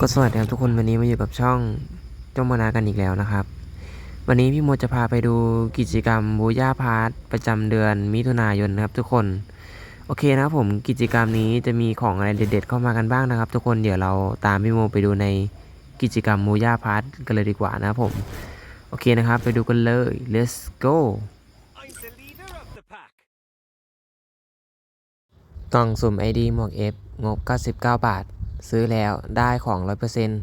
ก็สวัสดีครับทุกคนวันนี้มาอยู่กับช่องจ้องมานากันอีกแล้วนะครับ วันนี้พี่โมจะพาไปดูกิจกรรมบูย่าพาร์ทประจำเดือนมิถุนายนนะครับ ทุกคนโอเคนะครับผมกิจกรรมนี้จะมีของอะไรเด็ด ๆ เข้ามากันบ้างนะครับ ทุกคนเดี๋ยวเราตามพี่โมไปดูในกิจกรรมบูย่าพาร์ทกันเลยดีกว่านะครับผมโอเคนะครับ ไปดูกันเลย let's go กล่องสุ่ม ID หมวก F งบ 99 บาท ซื้อแล้วได้ของ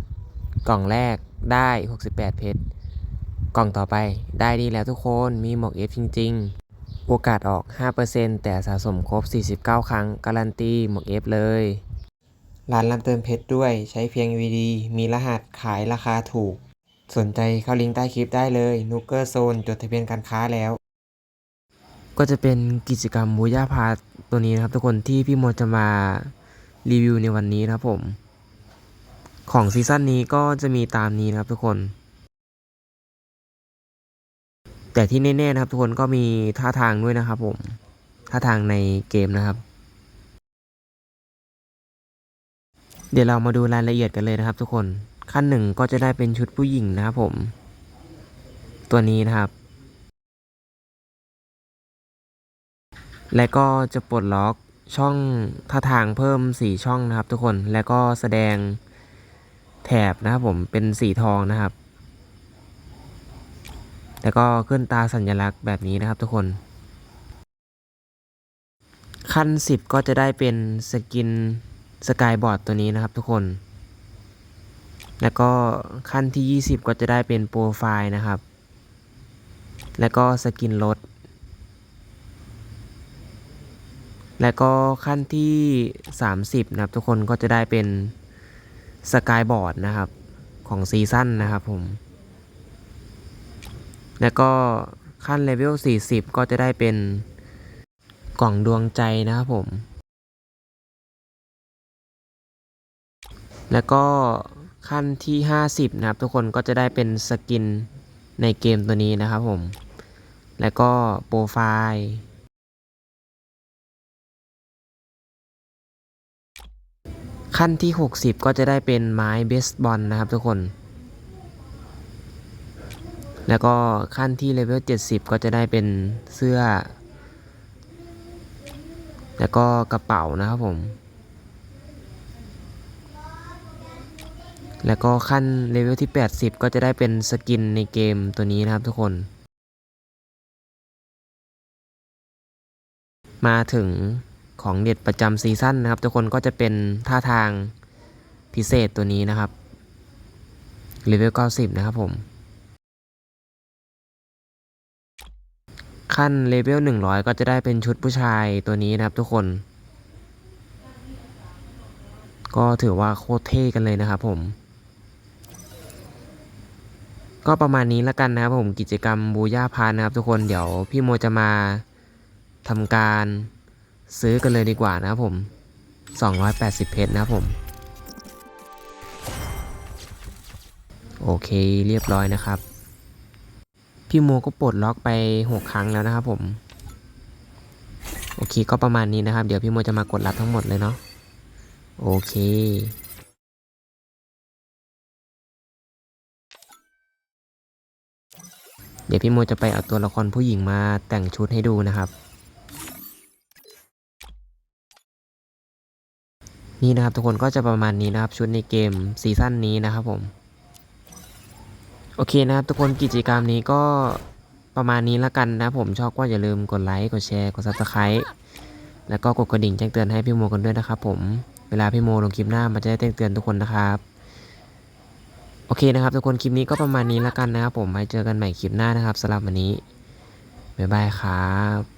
100%กล่องแรกได้ 68 เพชร กล่องต่อไปได้ดีแล้วทุกคน มีหมวก F จริง ๆ โอกาสออก 5%แต่สะสมครบ 49 ครั้ง การันตีหมวก F เลย ร้านรับเติมเพชรด้วย ใช้เพียง VD มีรหัสขายราคาถูก สนใจเข้าลิงก์ใต้คลิปได้เลยนูเกอร์โซนจดทะเบียนการค้าแล้ว ก็จะเป็นกิจกรรมบูย่าพาตัวนี้นะครับทุกคนที่พี่โมจะมา รีวิวในวันนี้นะครับผม ของซีซั่นนี้ก็จะมีตามนี้นะครับทุกคน แต่ที่แน่ๆนะครับทุกคนก็มีท่าทางด้วยนะครับผมท่าทางในเกมนะครับ เดี๋ยวเรามาดูรายละเอียดกันเลยนะครับ ทุกคนขั้นหนึ่งก็จะได้เป็นชุดผู้หญิงนะครับผม ตัวนี้นะครับ และก็จะปลดล็อก ช่องท่าทางเพิ่มสีช่องนะครับ ทุกคนแล้วก็แสดงแถบนะครับผมเป็นสีทองนะครับ แล้วก็ขึ้นตาสัญลักษณ์แบบนี้นะครับทุกคน ขั้น 10 ก็จะได้เป็นสกินสกายบอร์ดตัวนี้นะครับทุกคน แล้วก็ขั้นที่ 20 ก็จะได้เป็นโปรไฟล์นะครับ แล้วก็สกินรถ แล้วก็ขั้นที่ 30 นะครับ ทุกคนก็จะได้เป็นสกายบอร์ดนะครับ ของซีซั่นนะครับผม แล้วก็ขั้นเลเวล 40 ก็จะได้เป็นกล่องดวงใจนะครับผม แล้วก็ขั้นที่ 50 นะครับ ทุกคนก็จะได้เป็นสกินในเกมตัวนี้นะครับผม แล้วก็โปรไฟล์ ขั้นที่ 60 ก็จะได้เป็นไม้เบสบอลนะครับทุกคน แล้วก็ขั้นที่เลเวล 70 ก็จะได้เป็นเสื้อ แล้วก็กระเป๋านะครับผม แล้วก็ขั้นเลเวลที่ 80 ก็จะได้เป็นสกินในเกมตัวนี้นะครับทุกคน มาถึง ของเด็ดประจำซีซั่นนะครับ ทุกคนก็จะเป็นท่าทางพิเศษตัวนี้นะครับเลเวล90 นะครับผม ขั้นเลเวล100 ก็จะได้เป็นชุดผู้ชายตัวนี้นะครับทุกคน ก็ถือว่าโคตรเท่กันเลยนะครับผมก็ประมาณนี้แล้วกันนะครับผมกิจกรรมบูย่าพานะครับทุกคนเดี๋ยวพี่โมจะมาทำการ ซื้อกันเลยดีกว่านะครับผม 280 เพชรนะครับผม โอเคเรียบร้อยนะครับ พี่โมก็ปลดล็อกไป 6 ครั้งแล้วนะครับผม โอเคก็ประมาณนี้นะครับ เดี๋ยวพี่โมจะมากดรับทั้งหมดเลยเนาะโอเคเดี๋ยวพี่โมจะไปเอาตัวละครผู้หญิงมาแต่งชุดให้ดูนะครับ นี่นะครับทุกคนก็จะประมาณนี้นะครับชุดในเกมซีซั่นนี้นะครับผมโอเคนะครับทุกคนกิจกรรมนี้ก็ประมาณนี้ละกันนะผมชอบก็อย่าลืมกดไลค์กดแชร์กด subscribe แล้วก็กดกระดิ่งแจ้งเตือนให้พี่โมกันด้วยนะครับผมเวลาพี่โมลงคลิปหน้ามันจะได้แจ้งเตือนทุกคนนะครับโอเคนะครับ ทุกคนคลิปนี้ก็ประมาณนี้ละกันนะครับผมไว้เจอกันใหม่คลิปหน้านะครับสำหรับวันนี้บ๊ายบายครับ